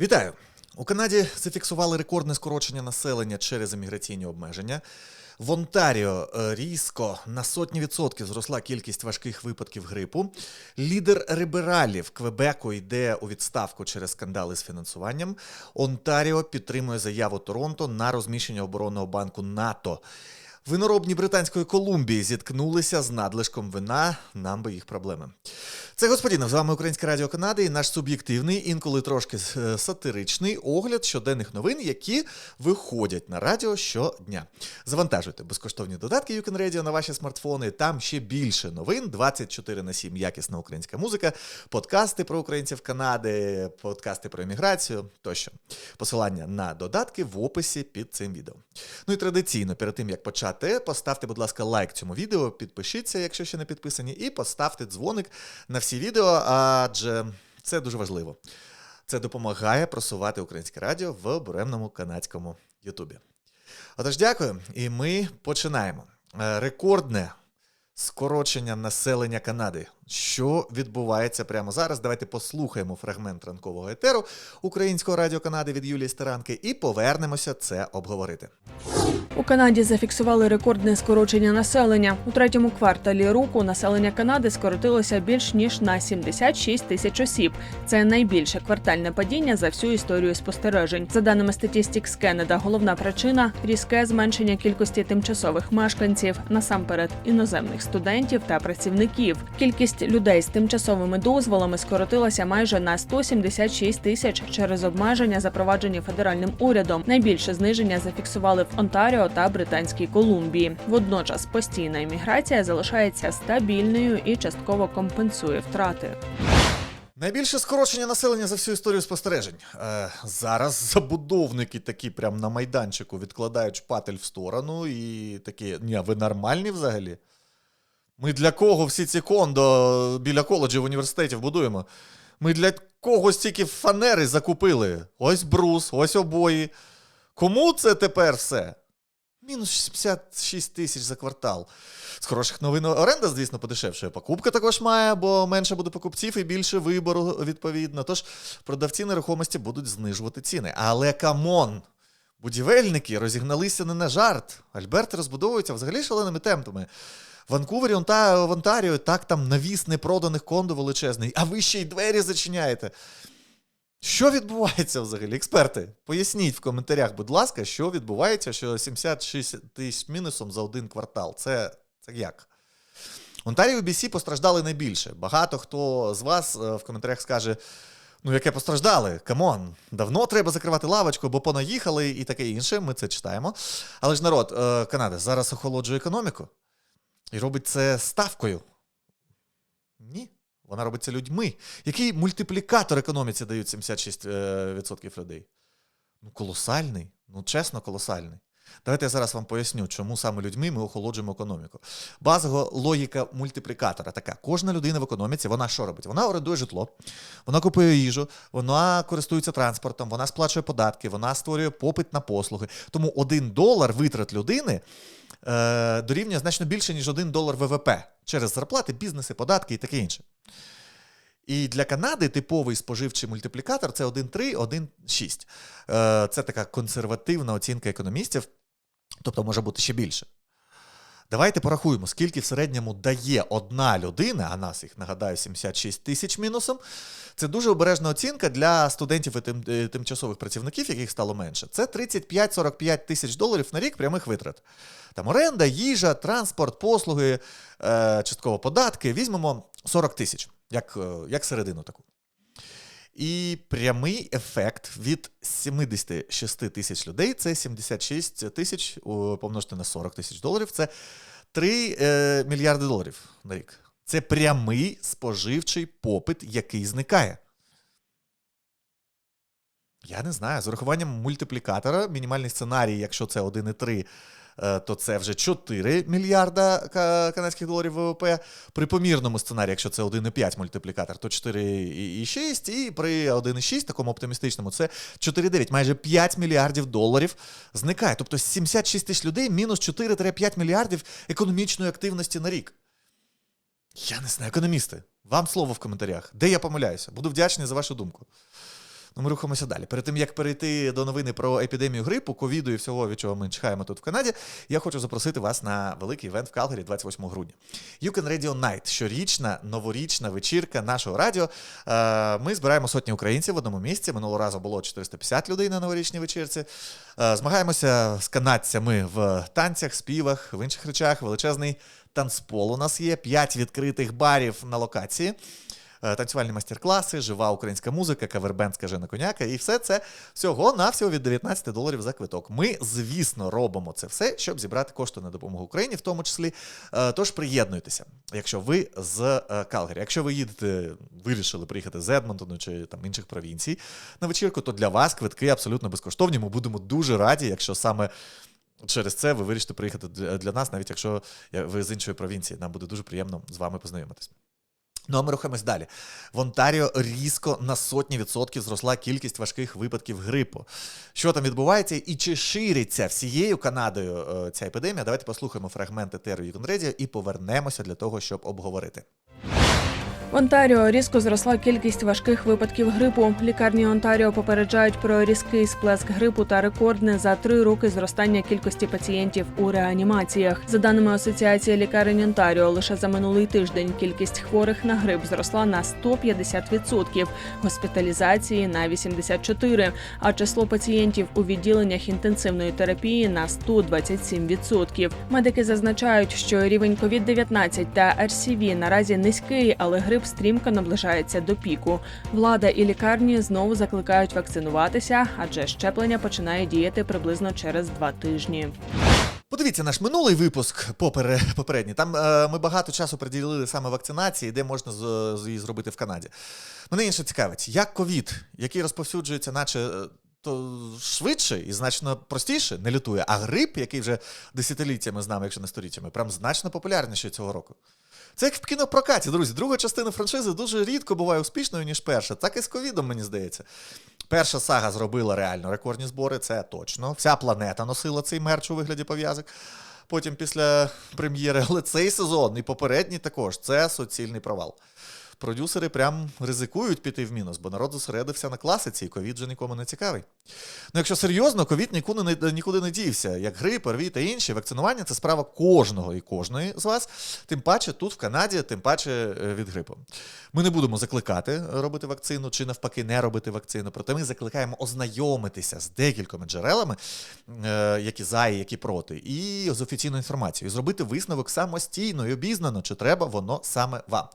Вітаю! У Канаді зафіксували рекордне скорочення населення через імміграційні обмеження. В Онтаріо е, різко на сотні відсотків зросла кількість важких випадків грипу. Лідер лібералів Квебеку йде у відставку через скандали з фінансуванням. Онтаріо підтримує заяву Торонто на розміщення оборонного банку НАТО. Виноробні Британської Колумбії зіткнулися з надлишком вина. Нам би їх проблеми. Це господінов, з вами Українське Радіо Канади і наш суб'єктивний, інколи трошки е, сатиричний огляд щоденних новин, які виходять на радіо щодня. Завантажуйте безкоштовні додатки YouCan Radio на ваші смартфони. Там ще більше новин, 24 на 7 якісна українська музика, подкасти про українців Канади, подкасти про імміграцію тощо. Посилання на додатки в описі під цим відео. Ну і традиційно, перед тим як почати, поставте, будь ласка, лайк цьому відео, підпишіться, якщо ще не підписані, і поставте дзвоник на всі відео, адже це дуже важливо. Це допомагає просувати українське радіо в буремному канадському Ютубі. Отож, дякую, і ми починаємо. Е, Рекордне скорочення населення Канади. Що відбувається прямо зараз? Давайте послухаємо фрагмент ранкового етеру Українського радіо Канади від Юлії Старанки і повернемося це обговорити. У Канаді зафіксували рекордне скорочення населення. У третьому кварталі року населення Канади скоротилося більш ніж на 76 тисяч осіб. Це найбільше квартальне падіння за всю історію спостережень. За даними Statistics Canada, головна причина різке зменшення кількості тимчасових мешканців, насамперед іноземних студентів та працівників. Кількість людей з тимчасовими дозволами скоротилася майже на 176 тисяч через обмеження, запроваджені федеральним урядом. Найбільше зниження зафіксували в Онтаріо та Британській Колумбії. Водночас постійна імміграція залишається стабільною і частково компенсує втрати. Найбільше скорочення населення за всю історію спостережень. Е, зараз забудовники такі прям на майданчику відкладають шпатель в сторону і такі, ні, ви нормальні взагалі? Ми для кого всі ці кондо біля коледжів університетів будуємо? Ми для кого стільки фанери закупили? Ось брус, ось обої. Кому це тепер все? Мінус 76 тисяч за квартал. З хороших новин оренда, звісно, подешевшує. Покупка також має, бо менше буде покупців і більше вибору відповідно. Тож продавці нерухомості будуть знижувати ціни. Але камон! Будівельники розігналися не на жарт. Альберти розбудовуються взагалі шаленими темпами. В Ванкувері, в Онтаріо, так там навіс непроданих кондо величезний, а ви ще й двері зачиняєте. Що відбувається взагалі? Експерти, поясніть в коментарях, будь ласка, що відбувається, що 76 тисяч мінусом за один квартал. Це, це як? Онтаріо і BC постраждали найбільше. Багато хто з вас е, в коментарях скаже: ну, яке постраждали? Камон, давно треба закривати лавочку, бо понаїхали і таке інше. Ми це читаємо. Але ж народ, е, Канада зараз охолоджує економіку і робить це ставкою. Ні. Вона робиться людьми. Який мультиплікатор економіці дають 76% людей? Ну, колосальний. Ну, чесно, колосальний. Давайте я зараз вам поясню, чому саме людьми ми охолоджуємо економіку. Базова логіка мультиплікатора така: кожна людина в економіці, вона що робить? Вона орендує житло, вона купує їжу, вона користується транспортом, вона сплачує податки, вона створює попит на послуги. Тому один долар витрат людини е, дорівнює значно більше, ніж один долар ВВП через зарплати, бізнеси, податки і таке інше. І для Канади типовий споживчий мультиплікатор це 1,3, 1,6. Е, Це така консервативна оцінка економістів, тобто може бути ще більше. Давайте порахуємо, скільки в середньому дає одна людина, а нас їх нагадаю 76 тисяч мінусом. Це дуже обережна оцінка для студентів і тим, е, тимчасових працівників, яких стало менше. Це 35-45 тисяч доларів на рік прямих витрат. Там оренда, їжа, транспорт, послуги, е, частково податки. Візьмемо 40 тисяч, як, е, як середину таку. І прямий ефект від 76 тисяч людей це 76 тисяч помножити на 40 тисяч доларів. Це 3 е, мільярди доларів на рік. Це прямий споживчий попит, який зникає. Я не знаю. З урахуванням мультиплікатора, мінімальний сценарій, якщо це 1,3, е, то це вже 4 мільярда канадських доларів ВВП. При помірному сценарії, якщо це 1,5 мультиплікатор, то 4,6. І при 1,6, такому оптимістичному, це 4,9. Майже 5 мільярдів доларів зникає. Тобто 76 тисяч людей мінус 4-5 мільярдів економічної активності на рік. Я не знаю, економісти. Вам слово в коментарях. Де я помиляюся? Буду вдячний за вашу думку. Ну, ми рухаємося далі. Перед тим як перейти до новини про епідемію грипу, ковіду і всього, від чого ми чекаємо тут в Канаді, я хочу запросити вас на великий івент в Калгарі 28 грудня. You Can Radio Night – щорічна новорічна вечірка нашого радіо. Е, Ми збираємо сотні українців в одному місці. Минулого разу було 450 людей на новорічній вечірці. Е, Змагаємося з канадцями в танцях, співах, в інших речах. Величезний танцпол у нас є, 5 відкритих барів на локації. Е, Танцювальні майстер-класи, жива українська музика, кавербенд «Скажена коняка, і все це всього навсього від 19 доларів за квиток. Ми, звісно, робимо це все, щоб зібрати кошти на допомогу Україні, в тому числі. Е, Тож приєднуйтеся, якщо ви з е, Калгарі. Якщо ви їдете, вирішили приїхати з Едмонтону чи там інших провінцій на вечірку, то для вас квитки абсолютно безкоштовні. Ми будемо дуже раді, якщо саме. Через це ви вирішите приїхати для нас, навіть якщо ви з іншої провінції. Нам буде дуже приємно з вами познайомитись. Ну а ми рухаємось далі. В Онтаріо різко на сотні відсотків зросла кількість важких випадків грипу. Що там відбувається і чи шириться всією Канадою е, ця епідемія? Давайте послухаємо фрагменти Теру Юконредіо і повернемося для того, щоб обговорити. В Онтаріо різко зросла кількість важких випадків грипу. Лікарні Онтаріо попереджають про різкий сплеск грипу та рекордне за три роки зростання кількості пацієнтів у реанімаціях. За даними Асоціації лікарень Онтаріо, лише за минулий тиждень кількість хворих на грип зросла на 150%, госпіталізації на 84%, а число пацієнтів у відділеннях інтенсивної терапії на 127%. Медики зазначають, що рівень COVID-19 та RCV наразі низький, але грип стрімко наближається до піку. Влада і лікарні знову закликають вакцинуватися, адже щеплення починає діяти приблизно через два тижні. Подивіться наш минулий випуск попере, попередній. Там е, ми багато часу приділили саме вакцинації, де можна з, з її зробити в Канаді. Мене інше цікавить, як ковід, який розповсюджується, наче. То швидше і значно простіше не лютує, а грип, який вже десятиліттями з нами, якщо не сторіччями, прям значно популярніший цього року. Це як в кінопрокаті, друзі. Друга частина франшизи дуже рідко буває успішною, ніж перша. Так і з ковідом, мені здається. Перша сага зробила реально рекордні збори, це точно. Вся планета носила цей мерч у вигляді пов'язок. Потім після прем'єри, але цей сезон і попередній також це суцільний провал. Продюсери прям ризикують піти в мінус, бо народ зосередився на класиці, і ковід вже нікому не цікавий. Ну, якщо серйозно, ковід нікуди не, нікуди не дівся. Як грип, РВІ та інші, вакцинування це справа кожного і кожної з вас. Тим паче тут, в Канаді, тим паче е, від грипу. Ми не будемо закликати робити вакцину чи навпаки не робити вакцину. Проте ми закликаємо ознайомитися з декількома джерелами, е, які за і які проти, і з офіційною інформацією. І зробити висновок самостійно і обізнано, чи треба воно саме вам.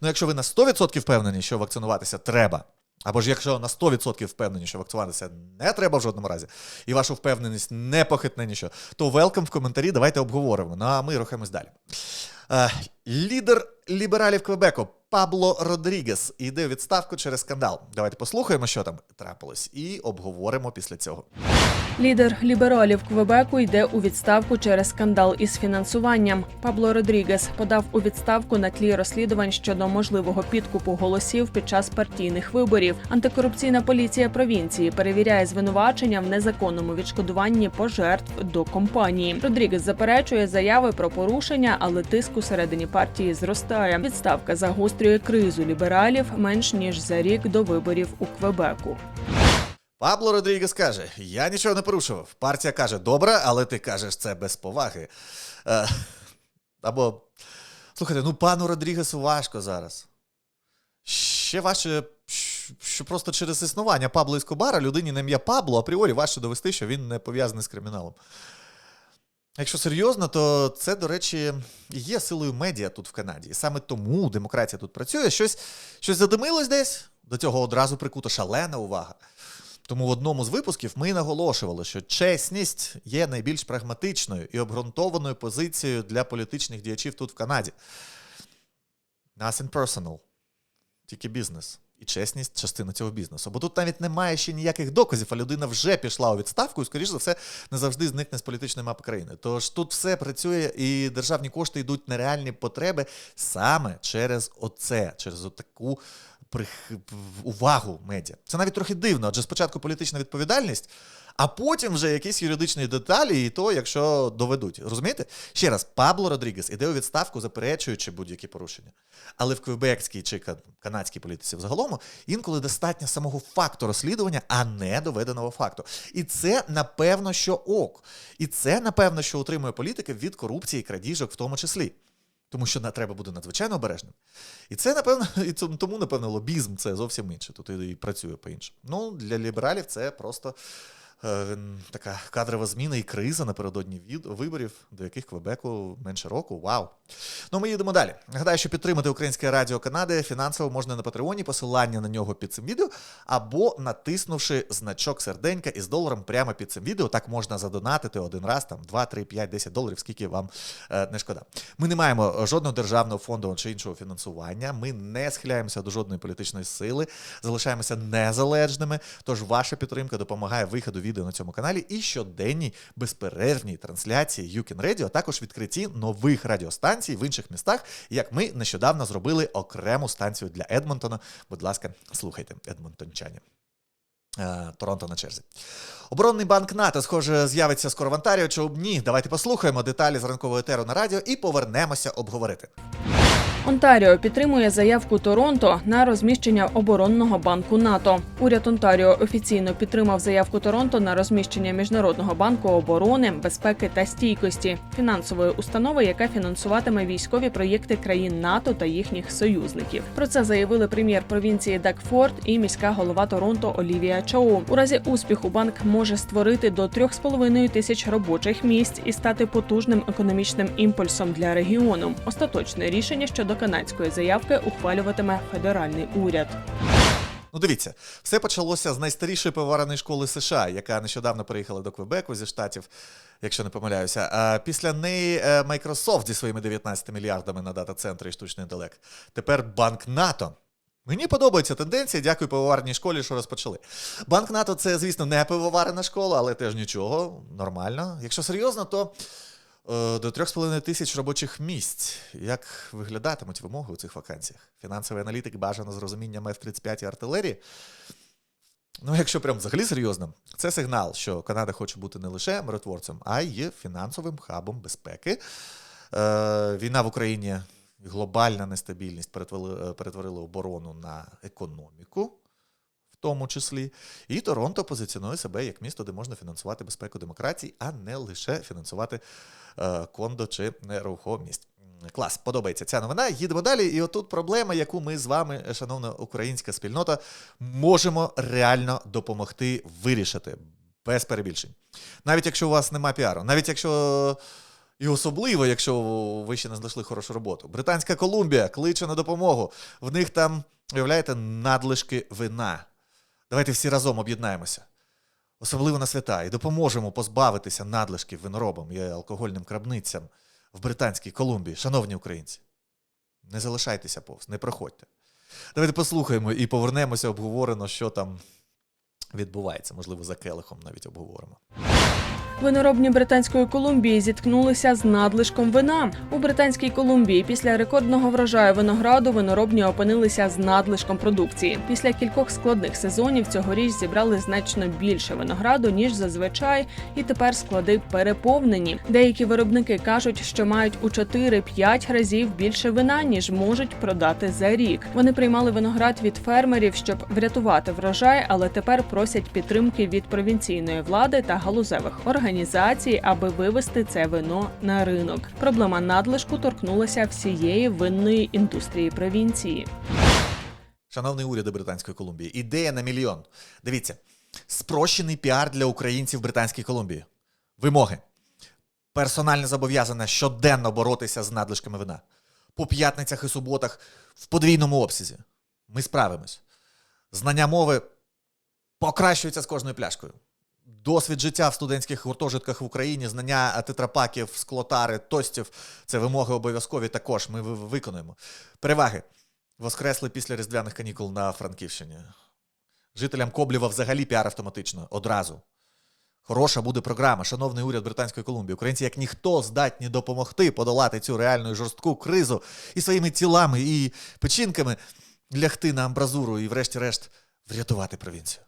Ну, якщо ви на 100% впевнені, що вакцинуватися треба. Або ж якщо на 100% впевнені, що вакцинуватися не треба в жодному разі, і вашу впевненість не похитне нічого, то велкам в коментарі, давайте обговоримо. Ну а ми рухаємось далі. Лідер лібералів Квебеку Пабло Родрігес йде у відставку через скандал. Давайте послухаємо, що там трапилось, і обговоримо після цього. Лідер лібералів Квебеку йде у відставку через скандал із фінансуванням. Пабло Родрігес подав у відставку на тлі розслідувань щодо можливого підкупу голосів під час партійних виборів. Антикорупційна поліція провінції перевіряє звинувачення в незаконному відшкодуванні пожертв до компанії. Родрігес заперечує заяви про порушення, але тиск усередині партії зростає. Відставка загострює кризу лібералів менш ніж за рік до виборів у Квебеку. Пабло Родрігес каже: Я нічого не порушував. Партія каже, добре, але ти кажеш це без поваги. Е, або слухайте, ну пану Родрігесу важко зараз. Ще важче, що просто через існування Пабло Іскобара людині на ім'я Пабло апріорі важче довести, що він не пов'язаний з криміналом. Якщо серйозно, то це, до речі, є силою медіа тут в Канаді. І саме тому демократія тут працює. Щось, щось задимилось десь, до цього одразу прикута шалена увага. Тому в одному з випусків ми наголошували, що чесність є найбільш прагматичною і обґрунтованою позицією для політичних діячів тут в Канаді. Nothing personal, тільки бізнес. І чесність частина цього бізнесу. Бо тут навіть немає ще ніяких доказів, а людина вже пішла у відставку і, скоріш за все, не завжди зникне з політичної мапи країни. Тож тут все працює, і державні кошти йдуть на реальні потреби саме через оце, через отаку увагу медіа. Це навіть трохи дивно, адже спочатку політична відповідальність, а потім вже якісь юридичні деталі, і то, якщо доведуть. Розумієте? Ще раз, Пабло Родрігес іде у відставку, заперечуючи будь-які порушення. Але в квебекській чи канадській політиці взагалом інколи достатньо самого факту розслідування, а не доведеного факту. І це напевно, що ок. І це напевно, що утримує політики від корупції і крадіжок в тому числі. Тому що треба бути надзвичайно обережним. І це, напевно, і тому, напевно, лобізм це зовсім інше. Тут і, працює по-іншому. Ну, для лібералів це просто така кадрова зміна і криза напередодні від, виборів, до яких Квебеку менше року. Вау. Ну, ми їдемо далі. Нагадаю, що підтримати Українське Радіо Канади фінансово можна на Патреоні, посилання на нього під цим відео, або натиснувши значок серденька із доларом прямо під цим відео. Так можна задонатити один раз, там 2, 3, 5, 10 доларів, скільки вам е, не шкода. Ми не маємо е, жодного державного фонду чи іншого фінансування. Ми не схиляємося до жодної політичної сили, залишаємося незалежними. Тож ваша підтримка допомагає виходу відео на цьому каналі і щоденній безперервній трансляції YouCan Radio, а також відкритті нових радіостанцій в інших містах, як ми нещодавно зробили окрему станцію для Едмонтона. Будь ласка, слухайте, Едмонтончані. Е, Торонто на черзі. Оборонний банк НАТО, схоже, з'явиться скоро в Онтаріо. Чи б ні? Давайте послухаємо деталі з ранкового етеру на радіо і повернемося обговорити. Онтаріо підтримує заявку Торонто на розміщення оборонного банку НАТО. Уряд Онтаріо офіційно підтримав заявку Торонто на розміщення міжнародного банку оборони, безпеки та стійкості фінансової установи, яка фінансуватиме військові проєкти країн НАТО та їхніх союзників. Про це заявили прем'єр провінції Дакфорд і міська голова Торонто Олівія Чоу. У разі успіху банк може створити до 3,5 тисяч робочих місць і стати потужним економічним імпульсом для регіону. Остаточне рішення щодо канадської заявки ухвалюватиме федеральний уряд. Ну, дивіться, все почалося з найстарішої пивоварної школи США, яка нещодавно переїхала до Квебеку зі штатів, якщо не помиляюся. А після неї е, Microsoft зі своїми 19 мільярдами на дата-центри і штучний інтелект. Тепер банк НАТО. Мені подобається тенденція. Дякую пивоварній школі, що розпочали. Банк НАТО це, звісно, не пивоварена школа, але теж нічого, нормально. Якщо серйозно, то до 3,5 тисяч робочих місць. Як виглядатимуть вимоги у цих вакансіях? Фінансовий аналітик бажано з розумінням F-35 і артилерії. Ну, якщо прям взагалі серйозно, це сигнал, що Канада хоче бути не лише миротворцем, а й фінансовим хабом безпеки. Е, війна в Україні глобальна нестабільність перетворили, е, оборону на економіку, тому числі. І Торонто позиціонує себе як місто, де можна фінансувати безпеку демократії, а не лише фінансувати е, кондо чи нерухомість. Клас, подобається ця новина. Їдемо далі. І отут проблема, яку ми з вами, шановна українська спільнота, можемо реально допомогти вирішити без перебільшень. Навіть якщо у вас нема піару, навіть якщо. І особливо, якщо ви ще не знайшли хорошу роботу. Британська Колумбія кличе на допомогу. В них там, уявляєте, надлишки вина. Давайте всі разом об'єднаємося. Особливо на свята, і допоможемо позбавитися надлишків виноробам і алкогольним крабницям в Британській Колумбії. Шановні українці, не залишайтеся повз, не проходьте. Давайте послухаємо і повернемося обговорено, що там відбувається. Можливо, за келихом навіть обговоримо. Виноробні Британської Колумбії зіткнулися з надлишком вина. У Британській Колумбії після рекордного врожаю винограду виноробні опинилися з надлишком продукції. Після кількох складних сезонів цьогоріч зібрали значно більше винограду ніж зазвичай, і тепер склади переповнені. Деякі виробники кажуть, що мають у 4-5 разів більше вина ніж можуть продати за рік. Вони приймали виноград від фермерів, щоб врятувати врожай, але тепер просять підтримки від провінційної влади та галузевих організацій, аби вивести це вино на ринок. Проблема надлишку торкнулася всієї винної індустрії провінції. Шановний уряд Британської Колумбії, ідея на мільйон. Дивіться, спрощений піар для українців в Британській Колумбії. Вимоги. Персональне зобов'язання щоденно боротися з надлишками вина. По п'ятницях і суботах в подвійному обсязі. Ми справимось. Знання мови покращується з кожною пляшкою. Досвід життя в студентських гуртожитках в Україні, знання тетрапаків, склотари, тостів це вимоги обов'язкові також. Ми виконуємо. Переваги. Воскресли після різдвяних канікул на Франківщині. Жителям Коблєва взагалі піар автоматично одразу. Хороша буде програма, шановний уряд Британської Колумбії. Українці, як ніхто, здатні допомогти подолати цю реальну і жорстку кризу і своїми тілами, і печінками. лягти на амбразуру і, врешті-решт, врятувати провінцію.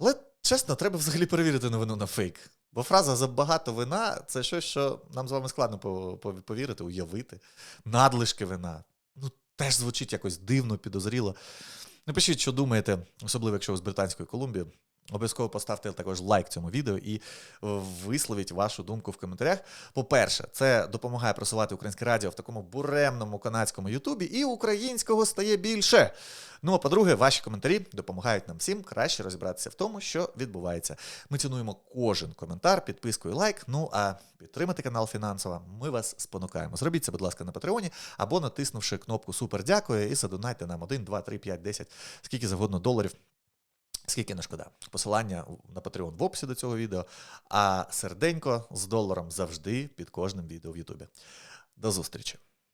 Але чесно, треба взагалі перевірити новину на фейк. Бо фраза забагато вина це щось, що нам з вами складно по- по- повірити, уявити. Надлишки вина. Ну, теж звучить якось дивно, підозріло. Напишіть, що думаєте, особливо якщо ви з Британської Колумбії. Обов'язково поставте також лайк цьому відео і е, висловіть вашу думку в коментарях. По-перше, це допомагає просувати українське радіо в такому буремному канадському Ютубі, і українського стає більше. Ну а по-друге, ваші коментарі допомагають нам всім краще розібратися в тому, що відбувається. Ми цінуємо кожен коментар, підписку і лайк. Ну а підтримати канал фінансово ми вас спонукаємо. Зробіть це, будь ласка, на Патреоні або натиснувши кнопку Супер дякую і задонайте нам 1, 2, 3, 5, 10, скільки завгодно доларів. Скільки не шкода. Посилання на Patreon в описі до цього відео, а серденько з доларом завжди під кожним відео в Ютубі. До зустрічі!